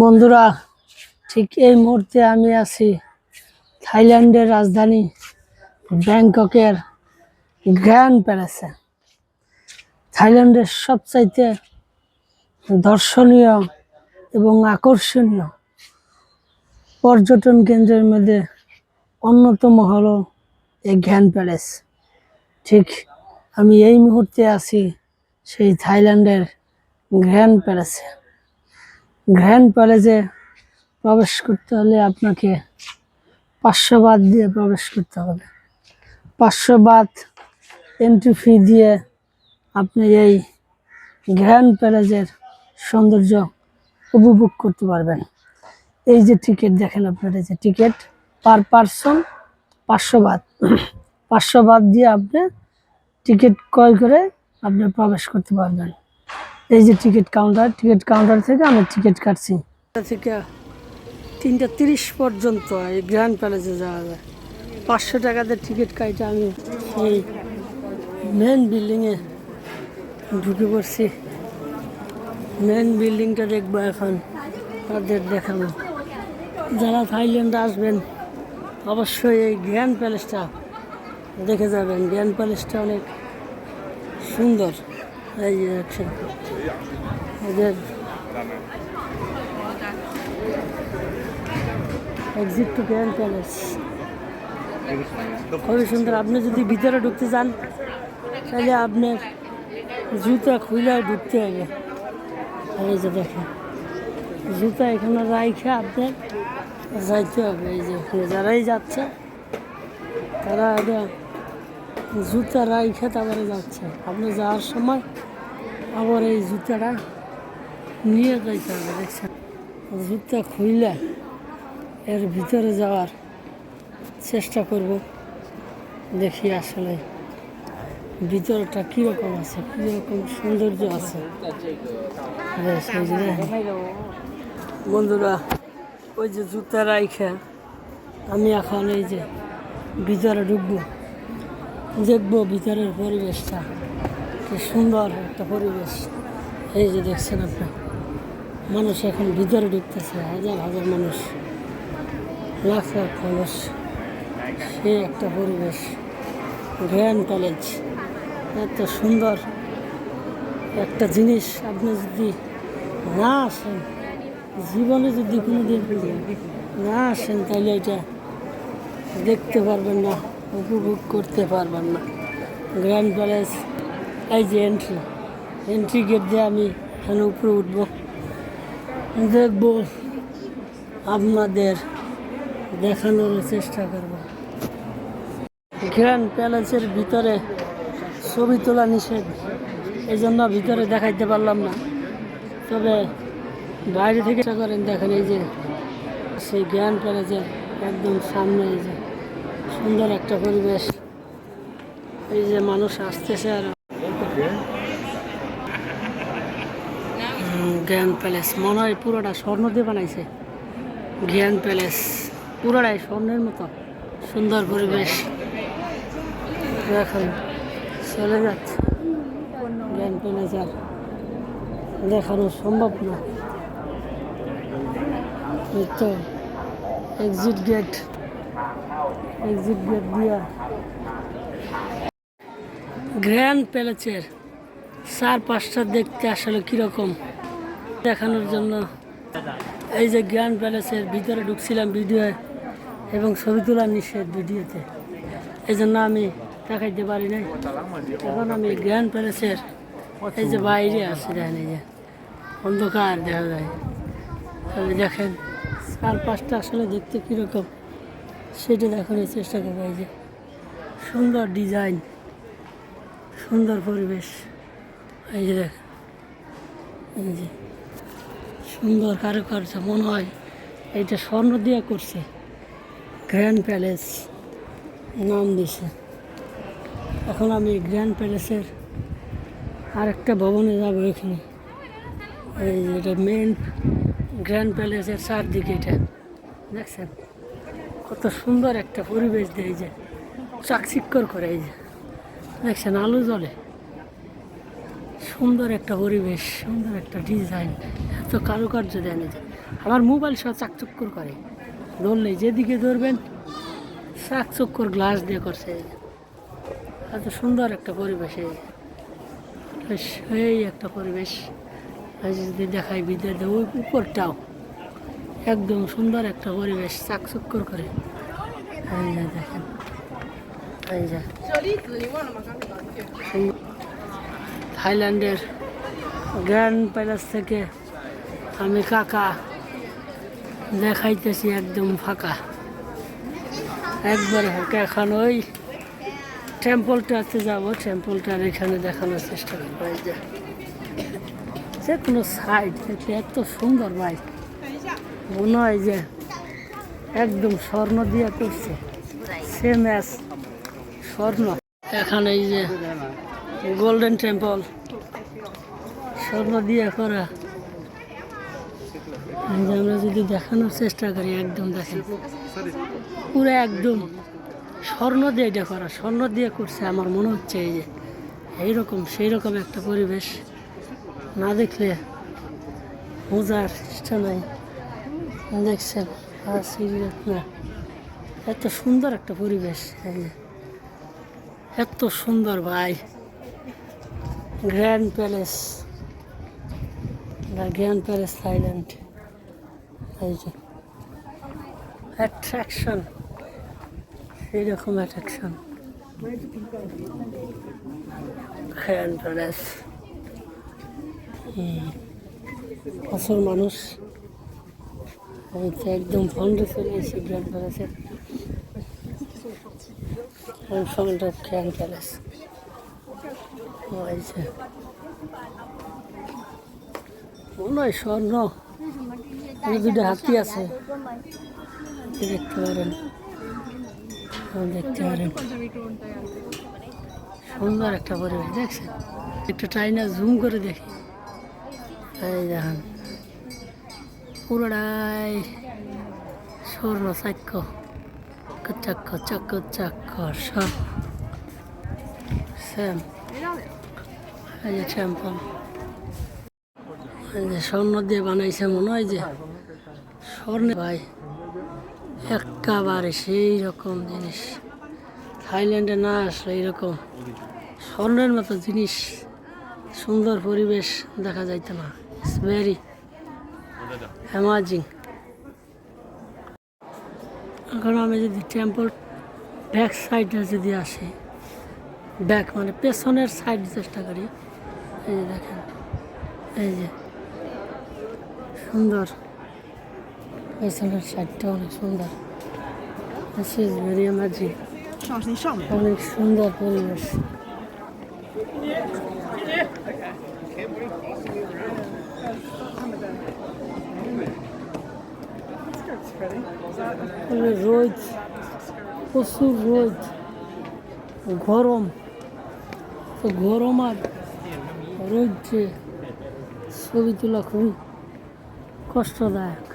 বন্ধুরা, ঠিক এই মুহূর্তে আমি আছি থাইল্যান্ডের রাজধানী ব্যাংককের গ্র্যান্ড প্যালেসে। থাইল্যান্ডের সবচাইতে দর্শনীয় এবং আকর্ষণীয় পর্যটন কেন্দ্রের মধ্যে অন্যতম হলো এই গ্র্যান্ড প্যালেস। ঠিক আমি এই মুহূর্তে আছি সেই থাইল্যান্ডের গ্র্যান্ড প্যালেসে। গ্র্যান্ড প্যালেসে প্রবেশ করতে হলে আপনাকে পাঁচশো বাদ দিয়ে প্রবেশ করতে হবে। পাঁচশো বাদ এন্ট্রি ফি দিয়ে আপনি এই গ্র্যান্ড প্যালেসের সৌন্দর্য উপভোগ করতে পারবেন। এই যে টিকিট দেখেন আপনার যে টিকিট পার পার্সন পাঁচশো বাদ। পাঁচশো বাদ দিয়ে আপনি টিকিট ক্রয় করে আপনি প্রবেশ করতে পারবেন। এই যে টিকিট কাউন্টার টিকিট কাউন্টার থেকে আমি টিকিট কাটছি। থেকে তিনটা তিরিশ পর্যন্ত এই গ্র্যান্ড প্যালেসে যাওয়া যায়। পাঁচশো টাকাতে টিকিট কাটে আমি সেই মেন বিল্ডিংয়ে ঢুকে পড়ছি। মেন বিল্ডিংটা দেখব এখন, তাদের দেখাবো। যারা থাইল্যান্ডে আসবেন, অবশ্যই এই গ্র্যান্ড প্যালেসটা দেখে যাবেন। গ্র্যান্ড প্যালেসটা অনেক সুন্দর। এই যে এক্সিট টু গ্র্যান্ড প্যালেস খুবই সুন্দর আপনি যদি ভিতরে ঢুকতে চান তাহলে আপনার জুতা খুলে ঢুকতে হবে। এই যে দেখেন জুতা এখানে রাইখে আপনার যাইতে হবে। এই যে যারাই যাচ্ছে তারা এটা জুতা রাইখে তারপরে যাচ্ছে। আপনি যাওয়ার সময় আবার এই জুতাটা নিয়ে যাইতে হবে, দেখছেন? জুতা খুইলে এর ভিতরে যাওয়ার চেষ্টা করব। দেখি আসলে ভিতরটা কীরকম আছে, কীরকম সৌন্দর্য আছে। বন্ধুরা, ওই যে জুতা রাইখে, আমি এখন এই যে ভিতরে ঢুকবো, দেখব ভিতরের পরিবেশটা। কি সুন্দর একটা পরিবেশ। এই যে দেখছেন আপনি, মানুষ এখন ভিতরে ঢুকতেছে, হাজার হাজার মানুষ। লাখ লাখ মানুষ সে একটা পরিবেশ গ্র্যান্ড কলেজ এত সুন্দর একটা জিনিস, আপনি যদি না আসেন, জীবনে যদি কোনো দিন না আসেন, তাহলে এটা দেখতে পারবেন না, উপভোগ করতে পারবেন না। গ্র্যান্ড প্যালেস এই যে এন্ট্রি এন্ট্রি গেট দিয়ে আমি এখানে উপরে উঠবো। দেখব আপনাদের দেখানোর চেষ্টা করব। গ্র্যান্ড প্যালেসের ভিতরে ছবি তোলা নিষেধ। এই জন্য ভিতরে দেখাইতে পারলাম না। তবে বাইরে থেকে করেন দেখেন এই যে সেই গ্র্যান্ড প্যালেসের একদম সামনে এই যে সুন্দর একটা পরিবেশ। এই যে মানুষ আসতেছে আর গ্র্যান্ড প্যালেস। মনে হয় পুরোটা স্বর্ণ দিয়ে বানাইছে। Grand palace. পুরোটাই স্বর্ণের মতো। সুন্দর পরিবেশ। এখন চলে যাচ্ছে। গ্র্যান্ড প্যালেস আর দেখানো সম্ভব না। তো এক্সিট গেট এক্সিট গেট দিয়া গ্র্যান্ড প্যালেসের চার পাঁচটা দেখতে আসলে কীরকম দেখানোর জন্য। এই যে গ্র্যান্ড প্যালেসের ভিতরে ঢুকছিলাম ভিডিওয়ে এবং ছবি তোলা নিষেধ ভিডিওতে এই জন্য আমি দেখাইতে পারি নাই। এখন আমি গ্র্যান্ড প্যালেসের এই যে বাইরে আছি, দেখেন এই যে অন্ধকার দেখা যায়। তবে দেখেন চার পাঁচটা আসলে দেখতে কীরকম, সেটা দেখানোর চেষ্টা করব। এই যে সুন্দর ডিজাইন সুন্দর পরিবেশ। এই যে দেখেন, এই যে সুন্দর কারুকার্য মনে হয় এইটা স্বর্ণ দিয়ে করছে। গ্র্যান্ড প্যালেস নাম দিছে। এখন আমি গ্র্যান্ড প্যালেসের আরেকটা ভবনে যাব এখানে। এই এটা মেন গ্র্যান্ড প্যালেসের চারদিকে এটা। দেখছেন? কত সুন্দর একটা পরিবেশ দেয় যে। চাকচিক্কর করে এই যে। দেখছেন, আলো জ্বলে। সুন্দর একটা পরিবেশ, সুন্দর একটা ডিজাইন এত কারুকার্য দেন এই যে। আমার মোবাইল সহ চাকচক্কর করে। ধরলে যেদিকে ধরবেন চাকচক্কর গ্লাস দিয়ে করছে। এত সুন্দর একটা পরিবেশ এই। একটা পরিবেশ। যদি দেখাই বিদ্যা ওই উপরটাও। একদম সুন্দর একটা পরিবেশ চাকচক্কর করে। দেখেন। থাইল্যান্ডের গ্র্যান্ড প্যালেস থেকে আমি কাকা দেখাইতেছি একদম ফাঁকা। একবার এখন ওই টেম্পলটাতে যাব টেম্পলটার এখানে দেখানোর চেষ্টা করব। এই যে যে কোনো সাইড থেকে এত সুন্দর বাইক মনে হয় যে একদম স্বর্ণ দিয়ে করছে। সে অ্যাস স্বর্ণ। এখানে এই যে গোল্ডেন টেম্পল স্বর্ণ দিয়ে করা। আমরা যদি দেখানোর চেষ্টা করি, একদম দেখেন। পুরো একদম স্বর্ণ দিয়ে এটা করা, স্বর্ণ দিয়ে করছে। আমার মনে হচ্ছে এই যে এইরকম সেই রকম একটা পরিবেশ। না দেখলে বোঝার চেষ্টা নাই। দেখছেন, আর সিরিয়াস না এত সুন্দর একটা পরিবেশ, এই যে। এত সুন্দর ভাই। Grand palace grand palace Thailand এই যে। অ্যাট্রাকশন এইরকম অ্যাট্রাকশন গ্র্যান্ড প্যালেস প্রচুর মানুষ। একদম ফন্ডে চলে এসেছি গ্র্যান্ড প্যালেসের অফ গ্র্যান্ড প্যালেস হয়েছে মনে হয় স্বর্ণ হাতি আছে দেখতে পারেন দেখতে পারেন সুন্দর একটা পরিবেশ, দেখছেন? একটা টাইনা জুম করে দেখি। এই দেখেন। পুরোটাই স্বর্ণ চাক্য চাক্য সব। সেম এই যে এই যে স্বর্ণ দিয়ে বানাইছে মনে হয় যে স্বর্ণ ভাই, একেবারে সেই রকম জিনিস। থাইল্যান্ডে না আসলে এইরকম স্বর্ণের মতো জিনিস, সুন্দর পরিবেশ দেখা যাইতো না। ইটস ভেরি অ্যামাজিং এখন আমি যদি টেম্পল ব্যাক সাইডে যদি আসি ব্যাক মানে পেছনের সাইড চেষ্টা করি এই যে দেখেন এই যে সুন্দর পেছনের সাইডটা অনেক সুন্দর অনেক সুন্দর পরিবেশ। রোজ প্রচুর রোজ গরম। তো গরম আর রোজ যে ছবি তোলা খুবই কষ্টদায়ক।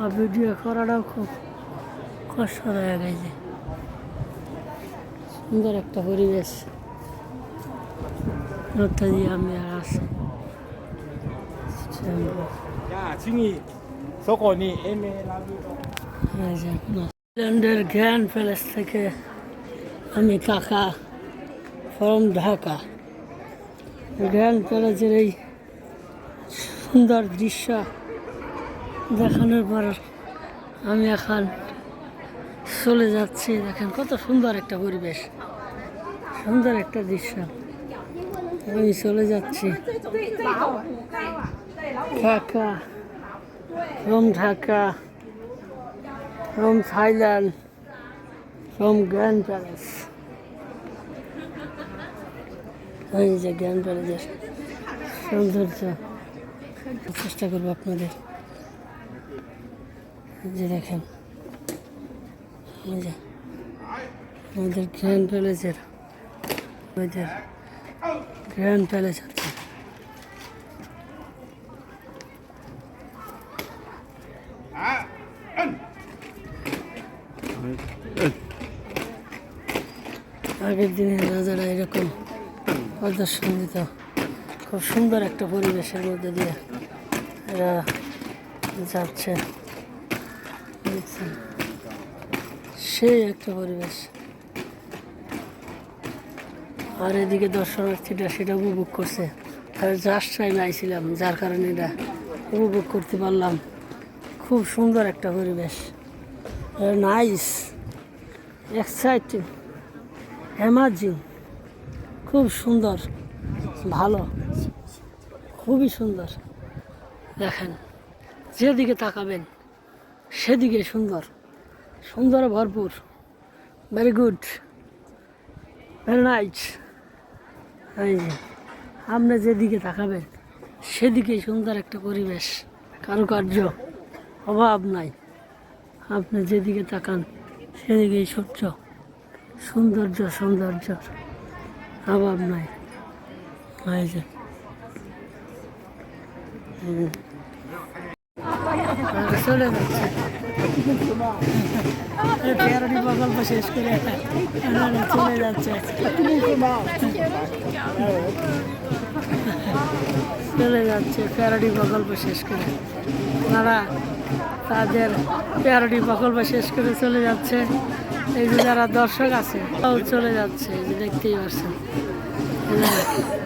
আর ভিডিও করাটাও খুব কষ্টদায়ক এই যে। সুন্দর একটা পরিবেশ। রোদটা আমি আর আসি। চিনি। সকনি এনে ইংল্যান্ডের প্যালেস থেকে আমি কাকা ফ্রম ঢাকা। গ্র্যান্ড প্যালেসের এই সুন্দর দৃশ্য দেখানোর পর আমি এখন চলে যাচ্ছি। দেখেন কত সুন্দর একটা পরিবেশ, সুন্দর একটা দৃশ্য। আমি চলে যাচ্ছি Dhaka from Dhaka. From Thailand, from Grand Palace. এই যে গ্র্যান্ড প্যালেসের সৌন্দর্য চেষ্টা করব আপনাদের। যে দেখেন। আমাদের গ্র্যান্ড প্যালেসের আমাদের গ্র্যান্ড প্যালেস আছে আগের দিনে রাজারা এরকম প্রদর্শন দিত খুব সুন্দর একটা পরিবেশের মধ্যে দিয়ে এরা যাচ্ছে। সেই একটা পরিবেশ। আর এদিকে দর্শনার্থীরা সেটা উপভোগ করছে। আর জাস্ট টাইম আইছিলাম যার কারণে এটা উপভোগ করতে পারলাম। খুব সুন্দর একটা পরিবেশ। নাইস এক্সাইটিং অ্যামাজিং খুব সুন্দর, ভালো, খুবই সুন্দর। দেখেন, যেদিকে তাকাবেন, সেদিকে সুন্দর। সুন্দর ভরপুর। ভেরি গুড ভেরি নাইস এই যে, আপনি যেদিকে তাকাবেন সেদিকেই সুন্দর একটা পরিবেশ, কারুকার্য, অভাব নাই। আপনি যেদিকে তাকান, সেদিকেই সূর্য সৌন্দর্য সৌন্দর্য। অভাব নাই। যে। চলে যাচ্ছে। তেরোটি প্রকল্প শেষ করে চলে যাচ্ছে। চলে যাচ্ছে প্যারোডি প্রকল্প শেষ করে। ওনারা তাদের প্যারোডি প্রকল্প শেষ করে চলে যাচ্ছে। এই যে যারা দর্শক আছে চলে যাচ্ছে, এই যে দেখতেই পাচ্ছেন।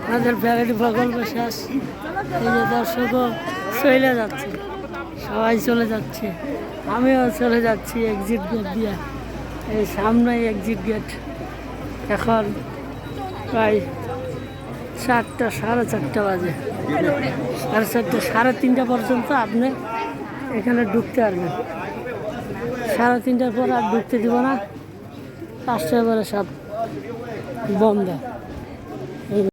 ওনাদের প্যারোডি প্রকল্প শেষ এই যে দর্শকও চলে যাচ্ছে, সবাই চলে যাচ্ছে, আমিও চলে যাচ্ছি এক্সিট গেট দিয়ে। এই সামনে এক্সিট গেট এখন প্রায় চারটা, সাড়ে চারটা বাজে। সাড়ে চারটে, সাড়ে তিনটা পর্যন্ত আপনি এখানে ঢুকতে পারবেন। সাড়ে তিনটার পর আর ঢুকতে দিব না। পাঁচটার করে সব বন্ধ।